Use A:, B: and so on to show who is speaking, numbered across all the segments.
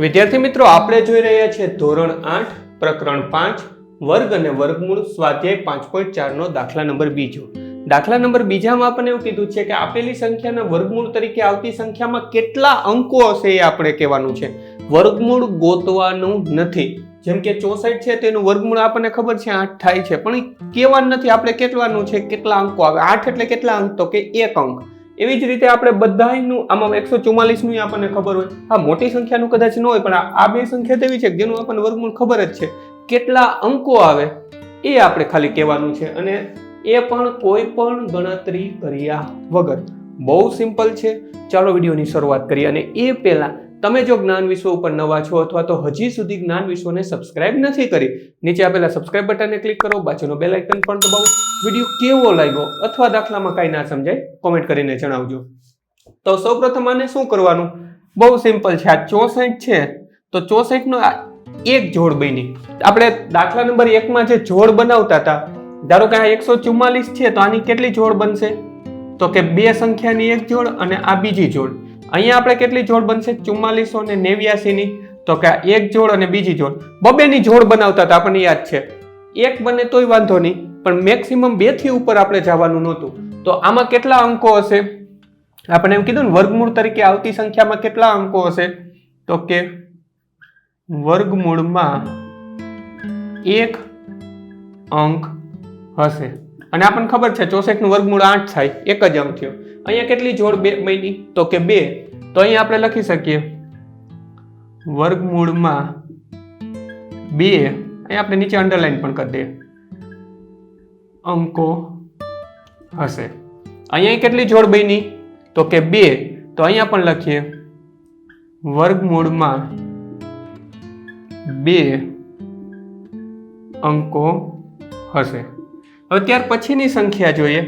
A: વિદ્યાર્થી મિત્રો, આપણે જોઈ રહ્યા છીએ ધોરણ આઠ, પ્રકરણ પાંચ, વર્ગ અને વર્ગમૂળ સ્વાધ્યાય પાંચ પોઈન્ટ ચારનો દાખલા નંબર બીજો. દાખલા નંબર બીજામાં આપણને એવું કીધું છે કે આપેલી સંખ્યાના વર્ગમૂળ તરીકે આવતી સંખ્યામાં કેટલા અંકો હશે એ આપણે કહેવાનું છે. વર્ગમૂળ ગોતવાનું નથી. જેમ કે ચોસઠ છે, તેનું વર્ગમૂળ આપણને ખબર છે, આઠ થાય છે. પણ કહેવાનું નથી, આપણે કેટલાનું છે, કેટલા અંકો આવે? આઠ એટલે કેટલા અંક? તો કે એક અંક. એવી જ રીતે આપણે બધાયનું, આમાં એકસો ચુમ્માલીસનું આપણને ખબર હોય. હા, મોટી સંખ્યાનું કદાચ ન હોય, પણ આ- બે સંખ્યા તેવી છે જેનું આપણને વર્ગમૂળ ખબર જ છે. કેટલા અંકો આવે, એ આપણે ખાલી કહેવાનું છે. અને એ પણ કોઈ પણ ગણતરી કર્યા વગર. બહુ સિમ્પલ છે. ચાલો વિડીયોની શરૂઆત કરીએ. અને એ પહેલા તમે જો જ્ઞાન વિશ્વ ઉપર નવા છો અથવા તો હજી સુધી જ્ઞાન વિશ્વને સબસ્ક્રાઇબ નથી કરી, નીચે આપેલા સબસ્ક્રાઇબ બટનને ક્લિક કરો, બાજુનો બેલ આઇકન પણ દબાવો. વીડિયો કેવો લાગ્યો અથવા દાખલામાં કાંઈ ના સમજાય કોમેન્ટ કરીને જણાવજો. તો સૌપ્રથમ આને શું કરવાનું? બહુ સિમ્પલ છે, આ ચોસઠ છે, તો ચોસઠનો એક જોડ બની. આપણે દાખલા નંબર એકમાં જે જોડ બનાવતા હતા, ધારો કે આ એકસો ચુમ્માલીસ છે, તો આની કેટલી જોડ બનશે? તો કે બે સંખ્યાની એક જોડ અને આ બીજી જોડ. અહીંયા આપણે કેટલી જોડ બનશે? ચુમ્માલીસો ને નેવ્યાસીની. તો કે એક જોડ અને બીજી જોડ. બબેની જોડ બનાવતા હતા, આપણને યાદ છે. એક બને તોય વાંધો નહીં, પણ મેક્સિમમ બેથી ઉપર આપણે જવાનું નહોતું. તો આમાં કેટલા અંકો હશે? આપણે એમ કીધું ને, વર્ગમૂળ તરીકે આવતી સંખ્યામાં કેટલા અંકો હશે? તો કે વર્ગમૂળમાં એક અંક હશે. અને આપણને ખબર છે ચોસઠનું વર્ગમૂળ આઠ થાય, એક જ અંક થયો. અહીંયા કેટલી જોડ બે બની તો કે બે. તો અહીંયા આપણે લખી શકીએ. વર્ગમૂળમાં બે. અહીંયા આપણે નીચે અંડરલાઈન પણ કરી દઈએ. અંકો હશે. અહીંયા કેટલી જોડ બની તો કે બે. તો અહીંયા પણ લખીએ. વર્ગમૂળમાં બે અંકો હશે. હવે ત્યાર પછીની સંખ્યા જોઈએ.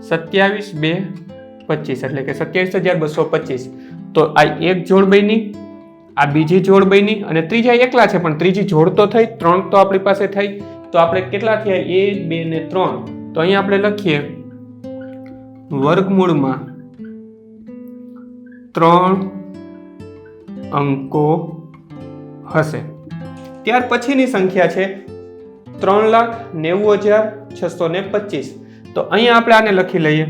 A: સત્યાવીસ બે પચીસ એટલે કે સત્યાવીસ હજાર બસો પચીસ. તો આ એક જોડ બની, આ બીજી જોડ બની અને ત્રીજા એકલા છે, પણ ત્રીજી જોડ તો થઈ, ત્રણ તો આપણી પાસે થઈ. તો આપણે કેટલા થયા? એ બે ને ત્રણ. તો અહીંયા આપણે લખીએ, વર્ગમૂળમાં ત્રણ અંકો હશે. ત્યાર પછીની સંખ્યા છે, ત્રણ લાખ નેવું હજાર છસો ને પચીસ. તો અહીંયા આપણે આને લખી લઈએ.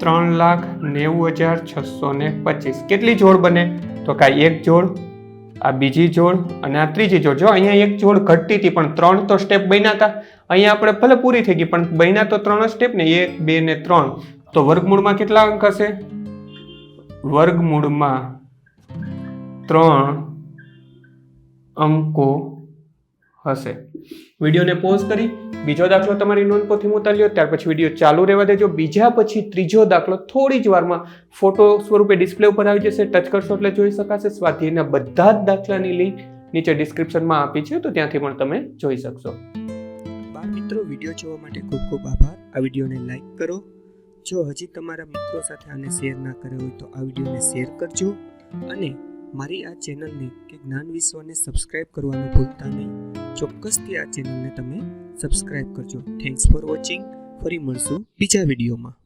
A: ત્રણ લાખ નેવું હજાર છસો ને પચીસ. કેટલી જોડ બને? તો કાંઈ એક જોડ, આ બીજી જોડ અને આ ત્રીજી જોડ. જો અહીંયા એક જોડ ઘટતી હતી પણ ત્રણ તો સ્ટેપ બન્યા હતા અહીંયા આપણે ભલે પૂરી થઈ ગઈ, પણ બન્યા તો ત્રણ સ્ટેપ ને, એક, બે ને ત્રણ. તો વર્ગમૂળમાં કેટલા અંક હશે? વર્ગમૂળમાં ત્રણ અંકો હશે. વિડીયોને પોઝ કરી, બીજો દાખલો તમારી નોંધપોથી ઉતારી લ્યો, ત્યાર પછી વીડિયો ચાલુ રહેવા દેજો. બીજા પછી ત્રીજો દાખલો થોડી જ વારમાં ફોટો સ્વરૂપે ડિસ્પ્લે ઉપર આવી જશે. ટચ કરશો એટલે જોઈ શકાશે. સ્વાધ્યાયના બધા જ દાખલાની લિંક નીચે ડિસ્ક્રિપ્શનમાં આપી છે, તો ત્યાંથી પણ તમે જોઈ શકશો.
B: બાળ મિત્રો, વીડિયો જોવા માટે ખૂબ ખૂબ આભાર. આ વિડીયોને લાઈક કરો. જો હજી તમારા મિત્રો સાથે આને શેર ના કર્યો હોય તો આ વિડીયોને શેર કરજો. અને મારી આ ચેનલને કે જ્ઞાન વિશ્વને સબસ્ક્રાઈબ કરવાનું ભૂલતા નહીં. ચોક્કસથી આ ચેનલને તમે સબસ્ક્રાઇબ કરજો. થેન્ક્સ ફોર વોચિંગ ફરી મળશું બીજા વિડીયોમાં